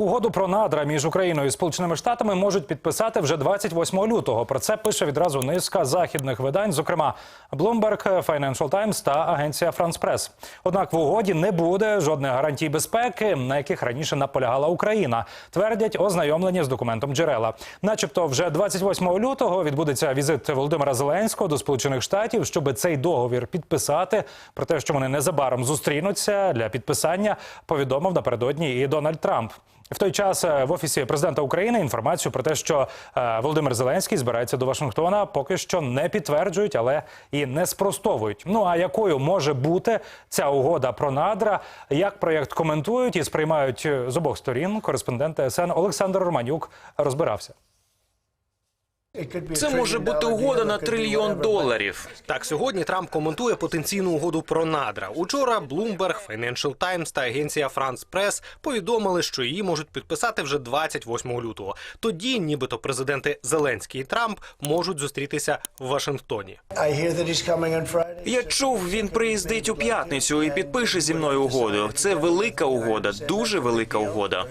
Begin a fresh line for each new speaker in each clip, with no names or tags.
Угоду про надра між Україною і Сполученими Штатами можуть підписати вже 28 лютого. Про це пише відразу низка західних видань, зокрема Bloomberg, Financial Times та агенція France Press. Однак в угоді не буде жодних гарантій безпеки, на яких раніше наполягала Україна. Твердять ознайомлені з документом джерела. Начебто, вже 28 лютого відбудеться візит Володимира Зеленського до Сполучених Штатів, щоб цей договір підписати. Про те, що вони незабаром зустрінуться для підписання, повідомив напередодні і Дональд Трамп. В той час е, в офісі президента України інформацію про те, що е, Володимир Зеленський збирається до Вашингтона, поки що не підтверджують, але і не спростовують. Ну а якою може бути ця угода про надра? Як проєкт коментують і сприймають е, з обох сторін? Кореспондент ТСН Олександр Романюк розбирався.
Це може бути угода на трильйон доларів.
Так, сьогодні Трамп коментує потенційну угоду про надра. Учора Bloomberg, Financial Times та агенція France Press повідомили, що її можуть підписати вже 28 лютого. Тоді, нібито президенти Зеленський і Трамп можуть зустрітися в Вашингтоні.
I hear that he's coming on Friday.
Я чув, він приїздить у п'ятницю і підпише зі мною угоду. Це велика угода, дуже велика угода.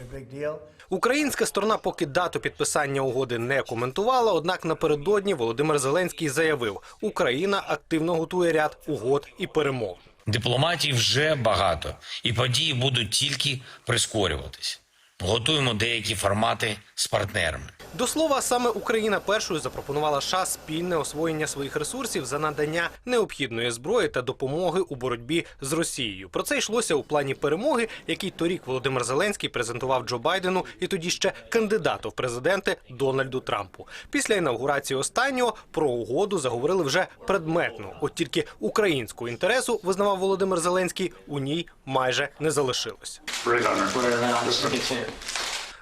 Українська сторона поки дату підписання угоди не коментувала. Однак напередодні Володимир Зеленський заявив, Україна активно готує ряд угод і перемов.
Дипломатії вже багато, і події будуть тільки прискорюватись. Готуємо деякі формати з партнерами.
До слова, саме Україна першою запропонувала США спільне освоєння своїх ресурсів за надання необхідної зброї та допомоги у боротьбі з Росією. Про це йшлося у плані перемоги, який торік Володимир Зеленський презентував Джо Байдену і тоді ще кандидату в президенти Дональду Трампу. Після інавгурації останнього про угоду заговорили вже предметно. От тільки українського інтересу визнавав Володимир Зеленський у ній майже не залишилось.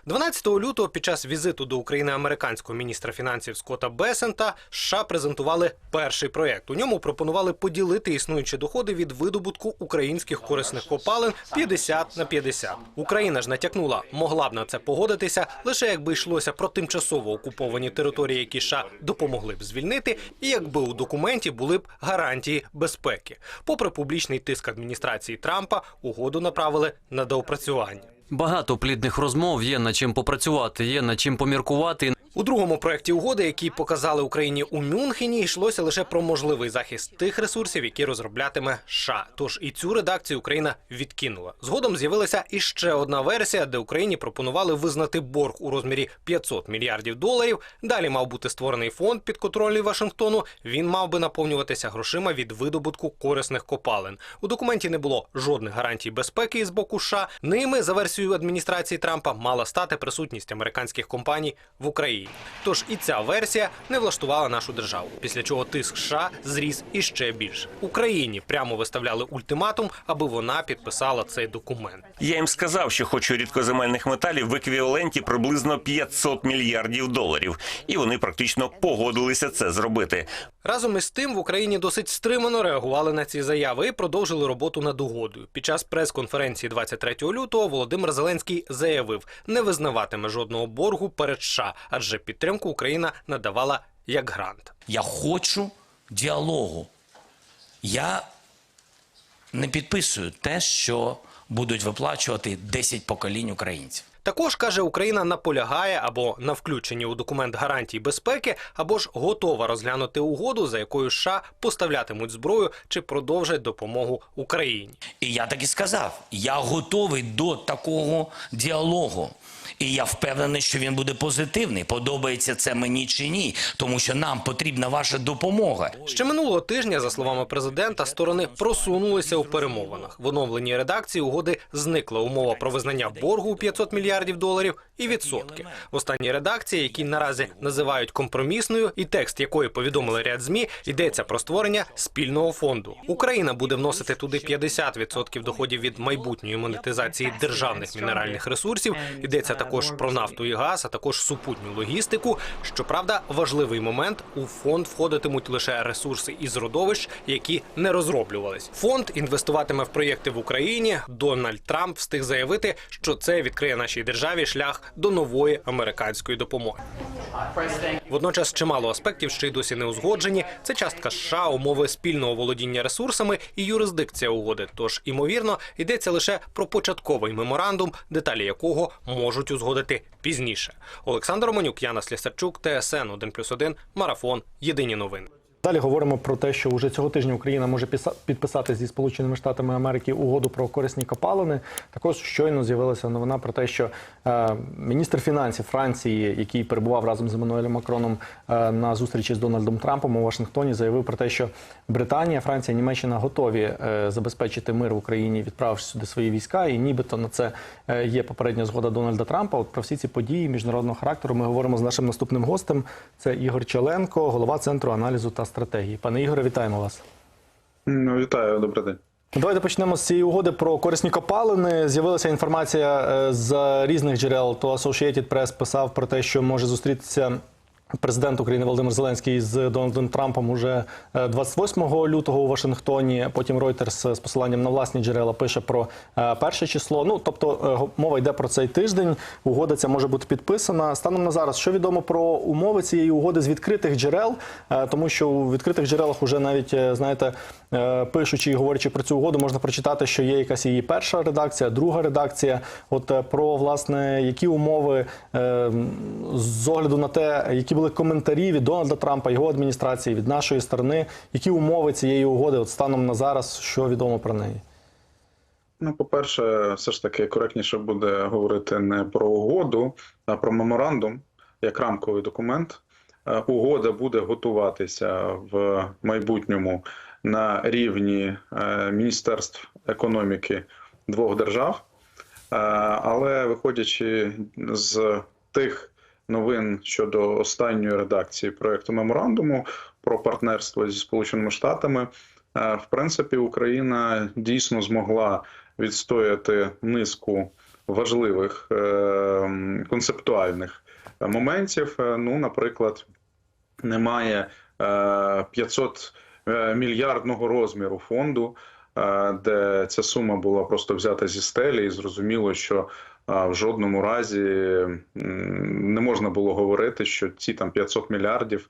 12 лютого під час візиту до України американського міністра фінансів Скотта Бесента США презентували перший проєкт. У ньому пропонували поділити існуючі доходи від видобутку українських корисних копалин 50 на 50. Україна ж натякнула, могла б на це погодитися лише якби йшлося про тимчасово окуповані території, які США допомогли б звільнити, і якби у документі були б гарантії безпеки. Попри публічний тиск адміністрації Трампа, угоду направили на доопрацювання.
Багато плідних розмов є над чим попрацювати, є над чим поміркувати.
У другому проєкті угоди, який показали Україні у Мюнхені, йшлося лише про можливий захист тих ресурсів, які розроблятиме США. Тож і цю редакцію Україна відкинула. Згодом з'явилася іще одна версія, де Україні пропонували визнати борг у розмірі 500 мільярдів доларів. Далі мав бути створений фонд підконтрольний Вашингтону. Він мав би наповнюватися грошима від видобутку корисних копалин. У документі не було жодних гарантій безпеки з боку США. Ними за версією адміністрації Трампа мала стати присутність американських компаній в Україні. Тож і ця версія не влаштувала нашу державу. Після чого тиск США зріс іще більше. Україні прямо виставляли ультиматум, аби вона підписала цей документ.
Я їм сказав, що хочу рідкоземельних металів в еквіваленті приблизно 500 мільярдів доларів, і вони практично погодилися це зробити.
Разом із тим в Україні досить стримано реагували на ці заяви і продовжили роботу над угодою. Під час прес-конференції 23 лютого Володимир Зеленський заявив, не визнаватиме жодного боргу перед США, адже підтримку Україна надавала як грант.
Я хочу діалогу. Я не підписую те, що будуть виплачувати 10 поколінь українців.
Також каже, Україна наполягає або на включенні у документ гарантій безпеки, або ж готова розглянути угоду, за якою США поставлятимуть зброю чи продовжать допомогу Україні.
І я так і сказав: я готовий до такого діалогу. І я впевнений, що він буде позитивний. Подобається це мені чи ні, тому що нам потрібна ваша допомога.
Ще минулого тижня, за словами президента, сторони просунулися у перемовинах. В оновленій редакції угоди зникла умова про визнання боргу у 500 мільярдів доларів і відсотки. В останній редакції, які наразі називають компромісною, і текст якої повідомили ряд змі, йдеться про створення спільного фонду. Україна буде вносити туди 50% доходів від майбутньої монетизації державних мінеральних ресурсів. Йдеться також про нафту і газ, а також супутню логістику. Щоправда, важливий момент у фонд входитимуть лише ресурси із родовищ, які не розроблювались. Фонд інвестуватиме в проєкти в Україні. Дональд Трамп встиг заявити, що це відкриє нашій державі шлях до нової американської допомоги. Водночас чимало аспектів ще й досі не узгоджені. Це частка США, умови спільного володіння ресурсами і юрисдикція угоди. Тож, імовірно, йдеться лише про початковий меморандум, деталі якого можуть узгодити пізніше. Олександр Романюк, Яна Слісарчук, ТСН 1+,1, Марафон. Єдині новини.
Далі говоримо про те, що вже цього тижня Україна може підписати зі Сполученими Штатами Америки угоду про корисні копалини. Також щойно з'явилася новина про те, що е, міністр фінансів Франції, який перебував разом з Еммануелем Макроном е, на зустрічі з Дональдом Трампом у Вашингтоні, заявив про те, що Британія, Франція, Німеччина готові е, забезпечити мир в Україні, відправивши сюди свої війська. І нібито на це є попередня згода Дональда Трампа. От про всі ці події міжнародного характеру ми говоримо з нашим наступним гостем. Це Ігор Челенко, голова центру аналізу та стратегії. Пане Ігоре, вітаємо вас.
Ну, вітаю, добрий день.
Давайте почнемо з цієї угоди про корисні копалини. З'явилася інформація е, з різних джерел. То Associated Press писав про те, що може зустрітися. Президент України Володимир Зеленський з Дональдом Трампом уже е, 28 лютого у Вашингтоні. Потім Reuters з посиланням на власні джерела пише про е, перше число. Ну тобто е, мова йде про цей тиждень. Угода ця може бути підписана. Станом на зараз, що відомо про умови цієї угоди з відкритих джерел, Е, тому що у відкритих джерелах уже навіть е, знаєте, е, пишучи і говорячи про цю угоду, можна прочитати, що є якась її перша редакція, друга редакція. От е, про власне які умови е, з огляду на те, які були коментарі від Дональда Трампа, його адміністрації, від нашої сторони, які умови цієї угоди, от станом на зараз, що відомо про неї.
Ну, по-перше, все ж таки коректніше буде говорити не про угоду, а про меморандум як рамковий документ. Е, Угода буде готуватися в майбутньому на рівні е, міністерств економіки двох держав. Е, Але виходячи з тих новин щодо останньої редакції проекту меморандуму про партнерство зі Сполученими Штатами, е, в принципі, Україна дійсно змогла відстояти низку важливих е, концептуальних моментів. Е, Ну, наприклад, немає е, 500 е, мільярдного розміру фонду, де ця сума була просто взята зі стелі, і зрозуміло, що в жодному разі не можна було говорити, що ці там 500 мільярдів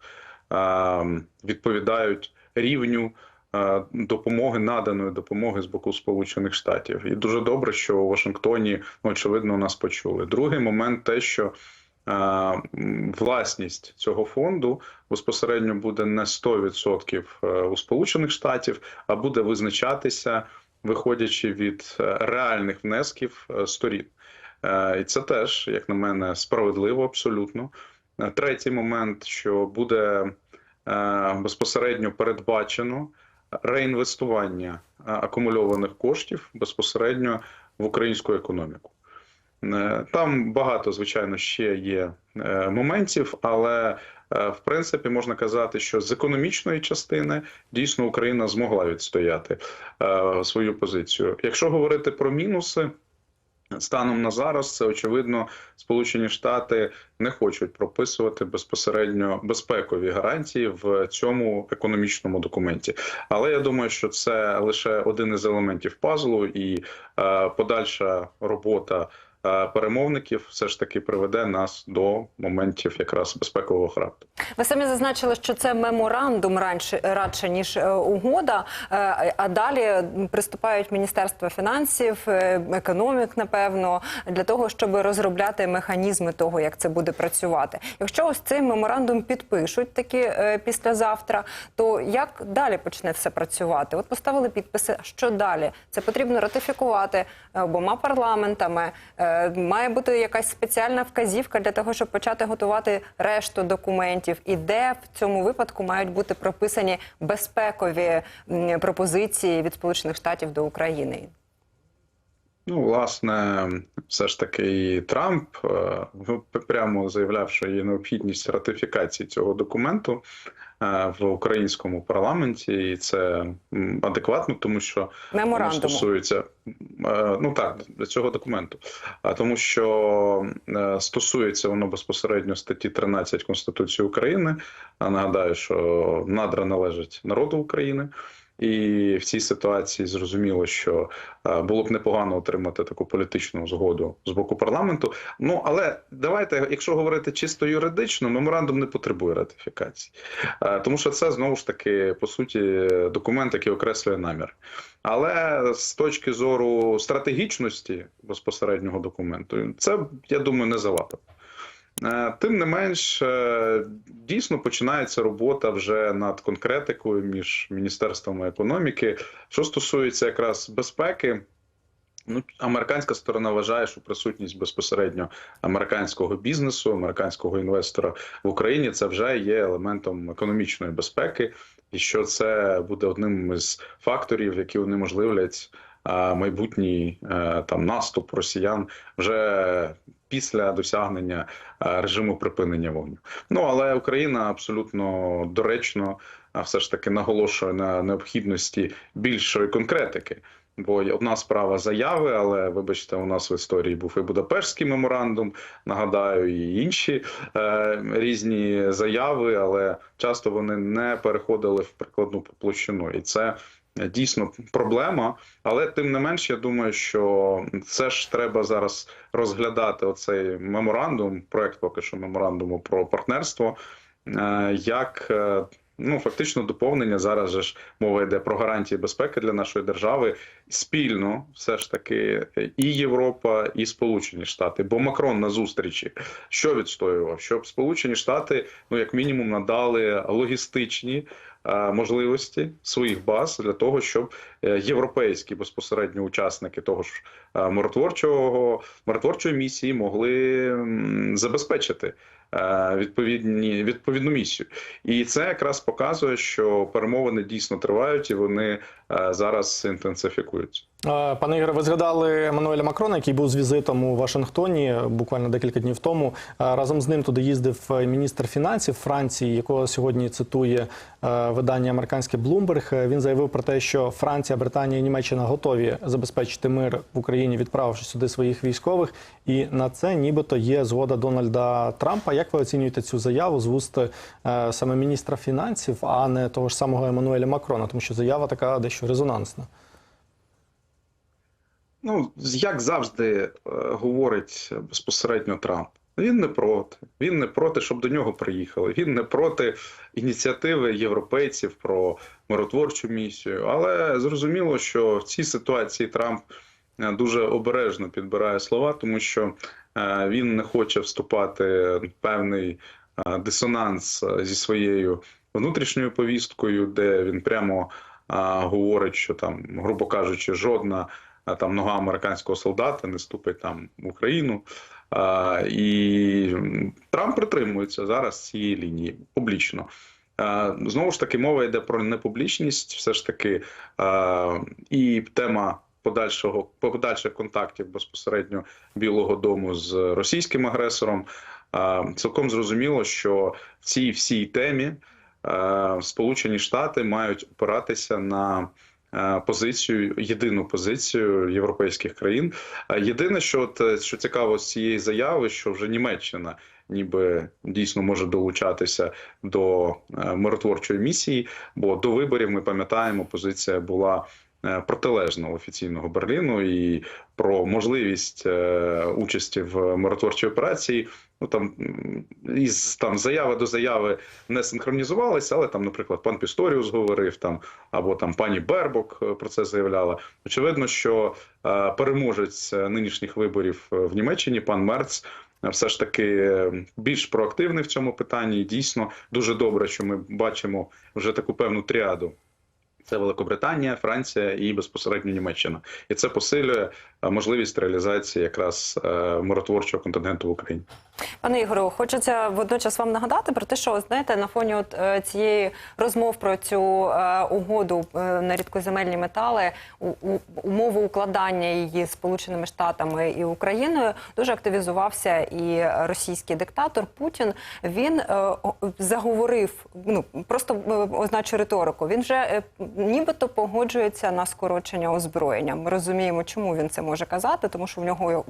відповідають рівню допомоги, наданої допомоги з боку Сполучених Штатів. І дуже добре, що у Вашингтоні ну, очевидно нас почули. Другий момент те, що власність цього фонду безпосередньо буде не 100% е, у Сполучених Штатів, а буде визначатися, виходячи від е, реальних внесків е, сторін. Е, І це теж, як на мене, справедливо абсолютно. Е, Третій момент, що буде е, безпосередньо передбачено реінвестування акумульованих коштів безпосередньо в українську економіку. Там багато, звичайно, ще є моментів, але в принципі можна казати, що з економічної частини дійсно Україна змогла відстояти свою позицію. Якщо говорити про мінуси. Станом на зараз це очевидно, Сполучені Штати не хочуть прописувати безпосередньо безпекові гарантії в цьому економічному документі. Але я думаю, що це лише один із елементів пазлу, і е, подальша робота перемовників все ж таки приведе нас до моментів якраз безпекового характеру.
Ви самі зазначили, що це меморандум радше, радше ніж е, угода. Е, а далі приступають міністерства фінансів, е, економік, напевно, для того, щоб розробляти механізми того, як це буде працювати. Якщо ось цей меморандум підпишуть таки післязавтра, то як далі почне все працювати? От поставили підписи. Що далі? Це потрібно ратифікувати обома парламентами. Має бути якась спеціальна вказівка для того, щоб почати готувати решту документів, і де в цьому випадку мають бути прописані безпекові пропозиції від Сполучених Штатів до України.
Ну, власне, все ж таки і Трамп е, прямо заявляв, що є необхідність ратифікації цього документу в українському парламенті, і це адекватно, тому що воно стосується е, ну так цього документу. А тому, що е, стосується воно безпосередньо статті 13 Конституції України. А нагадаю, що надра належить народу України. І в цій ситуації зрозуміло, що е, було б непогано отримати таку політичну згоду з боку парламенту. Ну але давайте, якщо говорити чисто юридично, меморандум не потребує ратифікації, Е, тому що це знову ж таки по суті документ, який окреслює намір. Але з точки зору стратегічності безпосереднього документу, це я думаю не завадило. Е, Тим не менш, е, дійсно починається робота вже над конкретикою між міністерствами економіки. Що стосується якраз безпеки, ну американська сторона вважає, що присутність безпосередньо американського бізнесу, американського інвестора в Україні це вже є елементом економічної безпеки, і що це буде одним із факторів, які унеможливлять майбутній е, там наступ росіян вже після досягнення е, режиму припинення вогню. Ну але Україна абсолютно доречно все ж таки наголошує на необхідності більшої конкретики. Бо одна справа заяви, але вибачте, у нас в історії був і Будапештський меморандум, нагадаю, і інші е, різні заяви, але часто вони не переходили в прикладну площину, і це дійсно проблема. Але тим не менш, я думаю, що це ж треба зараз розглядати оцей меморандум, проект поки що меморандуму про партнерство, е, як. Ну, фактично, доповнення зараз же ж мова йде про гарантії безпеки для нашої держави спільно, все ж таки, і Європа, і Сполучені Штати. Бо Макрон на зустрічі що відстоював? Щоб Сполучені Штати, ну як мінімум, надали логістичні е, можливості своїх баз для того, щоб е, європейські безпосередньо учасники того ж е, миротворчого миротворчої місії могли забезпечити відповідні відповідну місію. І це якраз показує, що перемовини дійсно тривають і вони е, зараз інтенсифікуються.
Е, Пане Ігоре, ви згадали Еммануеля Макрона, який був з візитом у Вашингтоні буквально декілька днів тому. Е, Разом з ним туди їздив е, міністр фінансів Франції, якого сьогодні цитує е, видання американське Bloomberg. Е, Він заявив про те, що Франція, Британія і Німеччина готові забезпечити мир в Україні, відправивши сюди своїх військових. І на це нібито є згода Дональда Трампа. Як ви оцінюєте цю заяву з вуст е, саме міністра фінансів, а не того ж самого Еммануеля Макрона, тому що заява така дещо резонансна.
Ну, як завжди е, говорить безпосередньо Трамп, він не проти. Він не проти, щоб до нього приїхали. Він не проти ініціативи європейців про миротворчу місію. Але зрозуміло, що в цій ситуації Трамп е, дуже обережно підбирає слова, тому що е, він не хоче вступати в певний дисонанс зі своєю внутрішньою повісткою, де він прямо говорить, що там, грубо кажучи, жодна там нога американського солдата не ступить там в Україну. А, і Трамп притримується зараз цієї лінії публічно. А, знову ж таки, мова йде про непублічність, все ж таки, а, і тема. Подальшого подальших контактів безпосередньо Білого Дому з російським агресором а, цілком зрозуміло, що в цій всій темі Сполучені Штати мають опиратися на е, позицію, єдину позицію європейських країн. Е, Єдине, що от, е, що цікаво з цієї заяви, що вже Німеччина. Ніби дійсно може долучатися до е, миротворчої місії, бо до виборів ми пам'ятаємо, позиція була е, протилежна офіційного Берліну і про можливість е, участі в миротворчій операції. Ну там із там заяви до заяви не синхронізувалися, але там, наприклад, пан Пісторіус говорив там, або там пані Бербок е, про це заявляла. Очевидно, що е, переможець нинішніх виборів в Німеччині, пан Мерц. Все ж таки більш проактивний в цьому питанні. Дійсно дуже добре, що ми бачимо вже таку певну тріаду. Це Великобританія, Франція і безпосередньо Німеччина, і це посилює е, можливість реалізації якраз е, миротворчого контингенту в Україні.
Пане Ігорю, хочеться водночас вам нагадати про те, що знаєте, на фоні от е, цієї розмов про цю угоду на рідкоземельні метали, у, у, умови укладання її Сполученими Штатами і Україною дуже активізувався і російський диктатор Путін. Він заговорив, ну просто означу риторику. Він вже нібито погоджується на скорочення озброєння. Ми розуміємо, чому він це може казати, тому що в нього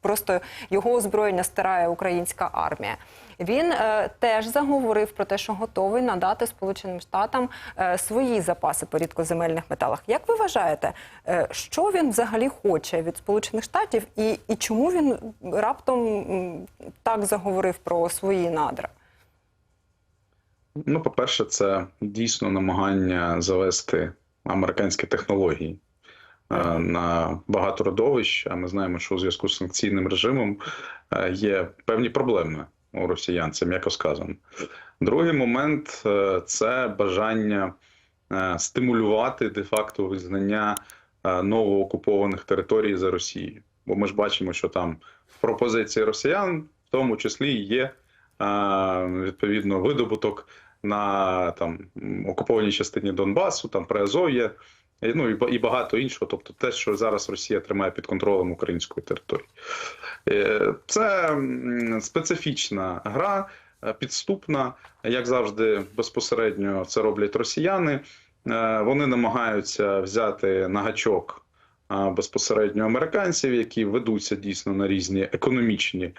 просто його озброєння стирає українська армія. Він е, теж заговорив про те, що готовий надати Сполученим Штатам е, свої запаси по рідкоземельних металах. Як ви вважаєте, е, що він взагалі хоче від Сполучених Штатів, і, і чому він раптом так заговорив про свої надра?
Ну, по-перше, це дійсно намагання завести американські технології е, на багато родовищ. А ми знаємо, що у зв'язку з санкційним режимом е, є певні проблеми у росіян, це м'яко сказано. Другий момент е, це бажання стимулювати де-факто визнання новоокупованих територій за Росією. Бо ми ж бачимо, що там пропозиції росіян, в тому числі є відповідно видобуток на там окупованій частині Донбасу, там Приазов'я, ну і багато іншого. Тобто, те, що зараз Росія тримає під контролем української території, Е, це специфічна гра, е, підступна, як завжди, безпосередньо це роблять росіяни. Е, Вони намагаються взяти на гачок безпосередньо американців, які ведуться дійсно на різні економічні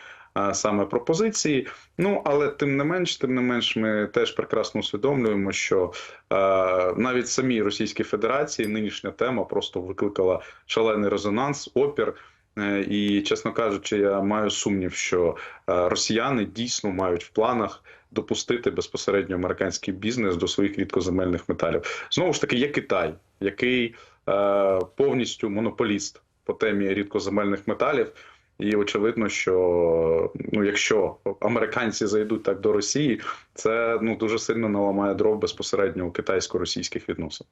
саме пропозиції. Ну але тим не менш, тим не менш, ми теж прекрасно усвідомлюємо, що е, навіть самій Російській Федерації нинішня тема просто викликала шалений резонанс, опір. Е, І, чесно кажучи, я маю сумнів, що росіяни дійсно мають в планах допустити безпосередньо американський бізнес до своїх рідкоземельних металів. Знову ж таки, є Китай, який повністю монополіст по темі рідкоземельних металів. І очевидно, що ну, якщо американці зайдуть так до Росії, це ну дуже сильно наламає дров безпосередньо у китайсько-російських відносин.